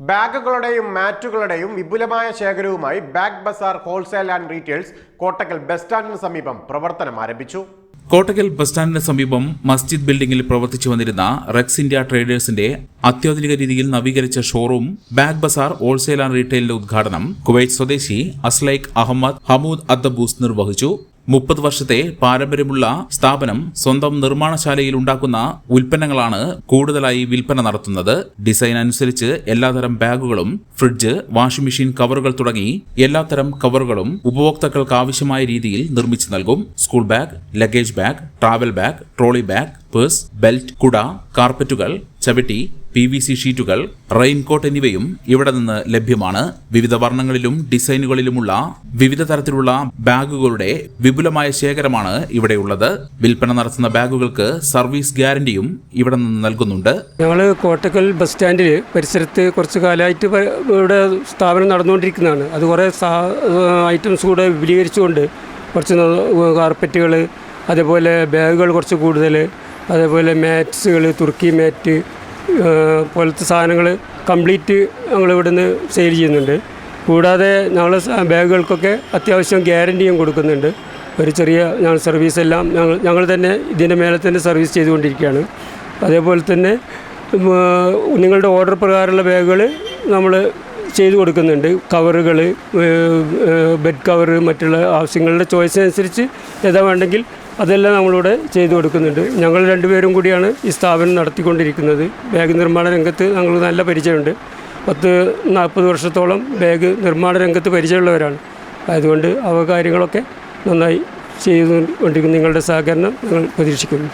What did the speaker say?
ബാഗുകളുടെയും മാറ്റുകളുടെയും വിപുലമായ ശേഖരവുമായി bag bazaar wholesale and retails Kottakkal bus സ്റ്റാൻഡിന് സമീപം പ്രവർത്തനം ആരംഭിച്ചു. കോട്ടക്കൽ ബസ് സ്റ്റാൻഡിന് സമീപം മസ്ജിദ് ബിൽഡിംഗിൽ പ്രവർത്തിച്ചു വന്നിരുന്ന റെക്സ് ഇന്ത്യ ട്രേഡേഴ്സിന്റെ അത്യാധുനിക രീതിയിൽ നവീകരിച്ച showroom bag bazaar wholesale and റീറ്റെയിലിന്റെ ഉദ്ഘാടനം കുവൈറ്റ് സ്വദേശി അസ്ലൈഖ് അഹമ്മദ് ഹമൂദ് അദ്ദബൂസ് നിർവഹിച്ചു. മുപ്പത് വർഷത്തെ പാരമ്പര്യമുള്ള സ്ഥാപനം സ്വന്തം നിർമ്മാണശാലയിൽ ഉണ്ടാക്കുന്ന ഉൽപ്പന്നങ്ങളാണ് കൂടുതലായി വിൽപ്പന നടത്തുന്നത്. ഡിസൈൻ അനുസരിച്ച് എല്ലാതരം ബാഗുകളും ഫ്രിഡ്ജ് വാഷിംഗ് മെഷീൻ കവറുകൾ തുടങ്ങി എല്ലാത്തരം കവറുകളും ഉപഭോക്താക്കൾക്ക് ആവശ്യമായ രീതിയിൽ നിർമ്മിച്ചു നൽകും. School bag luggage bag travel bag trolley bag purse belt കുട കാർപ്പറ്റുകൾ ചവിട്ടി പി വി സി ഷീറ്റുകൾ റെയിൻകോട്ട് എന്നിവയും ഇവിടെ നിന്ന് ലഭ്യമാണ്. വിവിധ വർണങ്ങളിലും ഡിസൈനുകളിലുമുള്ള വിവിധ തരത്തിലുള്ള ബാഗുകളുടെ വിപുലമായ ശേഖരമാണ് ഇവിടെയുള്ളത് വിൽപ്പന നടത്തുന്ന ബാഗുകൾക്ക് സർവീസ് ഗ്യാരണ്ടിയും ഇവിടെ നിന്ന് നൽകുന്നുണ്ട്. ഞങ്ങൾ കോട്ടക്കൽ ബസ് സ്റ്റാൻഡിൽ പരിസരത്ത് കുറച്ച് കാലമായിട്ട് ഇവിടെ സ്ഥാപനം നടന്നുകൊണ്ടിരിക്കുന്നതാണ്. അത് കുറേ ഐറ്റംസ് കൂടെ വിപുലീകരിച്ചുകൊണ്ട് കുറച്ച് കാർപ്പറ്റുകൾ അതേപോലെ ബാഗുകൾ കുറച്ച് കൂടുതൽ അതേപോലെ മാറ്റ്സുകൾ തുർക്കി മാറ്റ് പോലത്തെ സാധനങ്ങൾ കംപ്ലീറ്റ് ഞങ്ങൾ ഇവിടുന്ന് സെയിൽ ചെയ്യുന്നുണ്ട്. കൂടാതെ ഞങ്ങൾ ബാഗുകൾക്കൊക്കെ അത്യാവശ്യം ഗ്യാരണ്ടിയും കൊടുക്കുന്നുണ്ട്. ഒരു ചെറിയ ഞങ്ങൾ സർവീസ് എല്ലാം ഞങ്ങൾ ഞങ്ങൾ തന്നെ ഇതിന്റെ മേലെ തന്നെ സർവീസ് ചെയ്തുകൊണ്ടിരിക്കുകയാണ്. അതേപോലെ തന്നെ നിങ്ങളുടെ ഓർഡർ പ്രകാരമുള്ള ബാഗുകൾ നമ്മൾ ചെയ്തു കൊടുക്കുന്നുണ്ട്. കവറുകൾ ബെഡ് കവറ് മറ്റുള്ള ആവശ്യങ്ങളുടെ ചോയ്സ് അനുസരിച്ച് ഏതാ വേണ്ടെങ്കിൽ അതെല്ലാം നമ്മളിവിടെ ചെയ്തു കൊടുക്കുന്നുണ്ട്. ഞങ്ങൾ രണ്ടുപേരും കൂടിയാണ് ഈ സ്ഥാപനം നടത്തിക്കൊണ്ടിരിക്കുന്നത്. ബാഗ് നിർമ്മാണ രംഗത്ത് ഞങ്ങൾ നല്ല പരിചയമുണ്ട്. പത്ത് നാൽപ്പത് വർഷത്തോളം ബാഗ് നിർമ്മാണ രംഗത്ത് പരിചയമുള്ളവരാണ്. അതുകൊണ്ട് അവ കാര്യങ്ങളൊക്കെ നന്നായി ചെയ്തുകൊണ്ടിരിക്കുന്നു. നിങ്ങളുടെ സഹകരണം ഞങ്ങൾ പ്രതീക്ഷിക്കുന്നു.